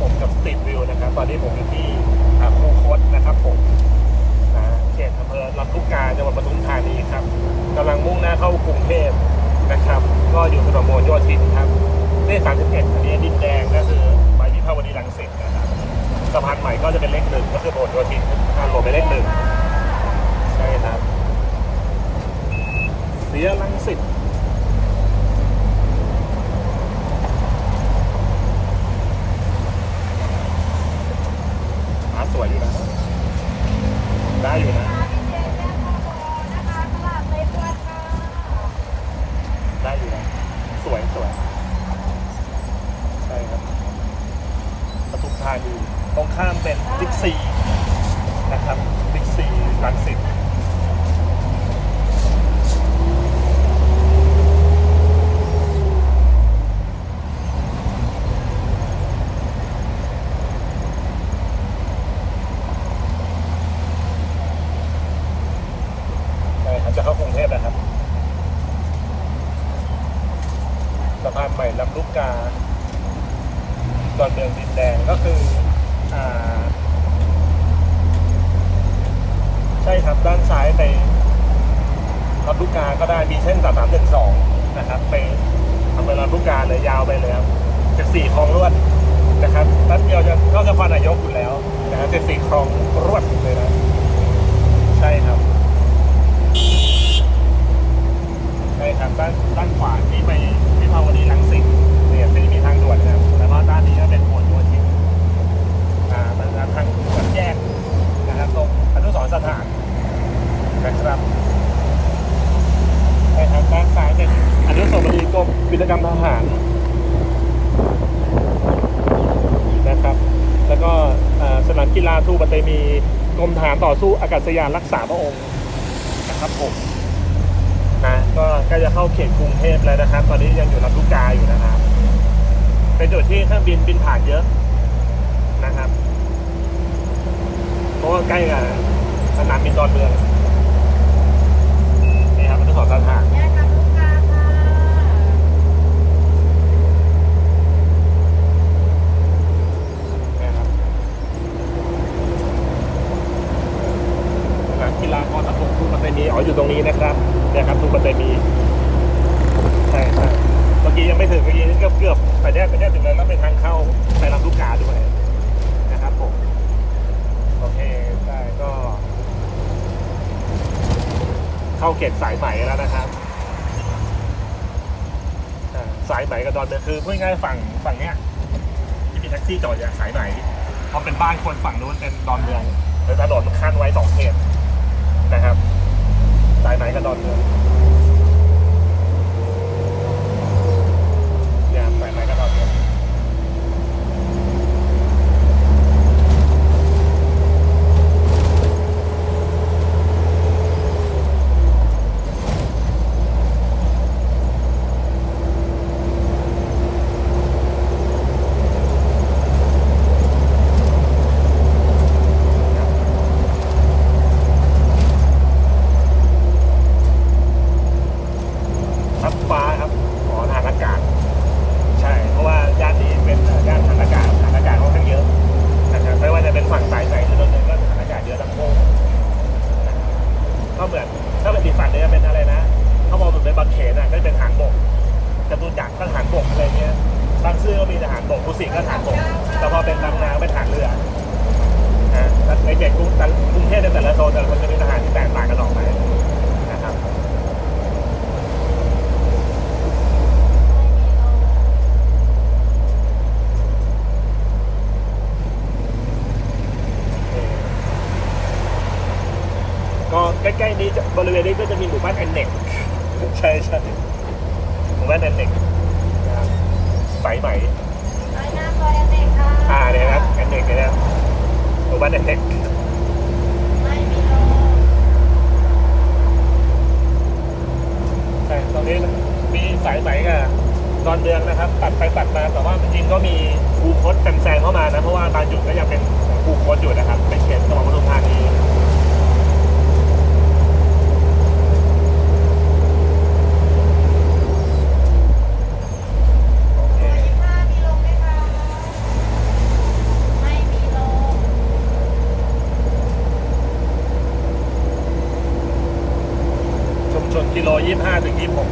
ผมกับสตรีทวิวนะครับ ตอนนี้ผมอยู่ที่อาคูคตนะครับผมนะเขตอำเภอลำลูกกาจังหวัดปทุมธานีครับกำลังมุ่งหน้าเข้ากรุงเทพนะครับ ก็อยู่ถนนโมโยธินครับเลข31อันนี้ดินแดงก็คือไปวิภาวดีรังสิตนะครับสะพานใหม่ก็จะเป็นเลขหนึ่งก็คือโบสถ์โยธินทางหลวงเป็นเลขหนึ่งใช่ครับเสียรังสิต หาสวยอยู่นะ ได้อยู่นะ ได้อยู่นะ สวยสวย ใช่ครับปทุมธานีตรงข้ามเป็นบิ๊กซีนะครับบิ๊กซีรังสิตใช่ครับจะเข้ากรุงเทพนะครับสะพานใหม่ลำลูกกา ดอนเมืองดินแดงก็คืออ่า ใช่ครับด้านซ้ายไปลำลู กาก็ได้มีเส้นสามสามหนึ่งสองนะครับไปทำไปลำลูกกาเลยยาวไปเลยครับจะสี่คลองรวดนะครับแป๊บเดียวจะก็จะพานายกอยู่แล้วนะครับจะสี่คลองรวดเลยนะ ใช่ครับ ใช่ครับด้านด้านขวาที่ไปวิภาวดีรังสิตเนี่ยซึ่งมีทางด่วนนะครับแล้วก็ด้านนี้ก็เป็นโคนโยธินอ่ามันทางด่วนแยกนะครับตรงอนุสรณ์สถานนะครับใช่ครับด้านซ้ายเป็นอนุสาวรีย์กรมวิศวกรรมทหาร นะครับ แล้วก็สนามกีฬาทูปเตมีกรมทหารต่อสู้อากาศยานรักษาพระองค์นะครับผมนะก็ใกล้จะเข้าเขตกรุงเทพแล้วนะครับ ตอนนี้ยังอยู่ลำลูกกาอยู่นะครับ เป็นจุดที่เครื่องบินบินผ่านเยอะนะครับเพราะว่าใกล้กับสนามบินดอนเมืองนี่ครับมันต้องสอนสถานครับสนามกีฬากรทหารทูปเตมี อยู่ตรงนี้นะครับเนี่ยครับทูปเตมีใช่ใช่เมื่อกี้ยังไม่ถึงเมื่อกี้เกือบเกือบไปแน่ไปแน่ถึงแล้วแล้วเป็นทางเข้าไปลำลูกกาด้วยนะครับผมโอเคใช่ก็ เข้าเขตสายไหม่แล้วนะครับสายไหม่กับดอนเมืองคือพูดง่ายฝั่งฝั่งเนี้ยที่มีแท็กซี่จอดอย่างสายไหมเพราะเป็นบ้านคนฝั่งนู้นเป็นดอนเมืองแล้วถนนมันขั้นไว้สองเขตนะครับ สายไหนกับดอนเมือง ยามไปไหนก็ตอนนี้ทับฟ้าครับขอทางอากาศ ใช่ เพราะว่าย่านนี้เป็นย่านทางอากาศทางอากาศค่อนข้างเยอะนะครับไม่ว่าจะเป็นฝั่งสายไหนหรือโดนก็ทางอากาศเยอะทั้งคู่นะครับก็เหมือนถ้าเป็นอีกฝั่งหนึงจะเป็นอะไรนะเขาบอกเหมือนเป็นบางเขนอะก็จะเป็นทหารบกจตุจักรก็ทหารบกอะไรเงี้ยบางซื่อก็มีทหารบกกุ สิงห์ก็ทารบกแต่พอเป็นบางนาเป็นทารเรือนะแล้วในเขตกรุงแต่กรุงเทพในแต่ละโซนแต่ละคนจะมีทหารที่แตกต่างกันออกไปนะครับก็ใกล้ๆนี้จะบริเวณนี้ก็จะมีหมู่บ้านแอนเน็กใช่ใช่หมู่บ้านแอนเน็กนะครับสายไหม่ อ่าเนี่ยครับแอนเน็กเนี่ยนะหมู่บ้านแอนเน็กใช่ตรงนี้มีสายไหมกับดอนเมืองนะครับ ตัดไปตัดมาแต่ว่าจริงๆก็มีคูคตแซงๆเข้ามานะ เพราะว่าบางจุดก็ยังเป็นคูคตอยู่นะครับเป็นเขตจังหวัดปทุมธานี กิโลยี่ห้าถึงยี่หก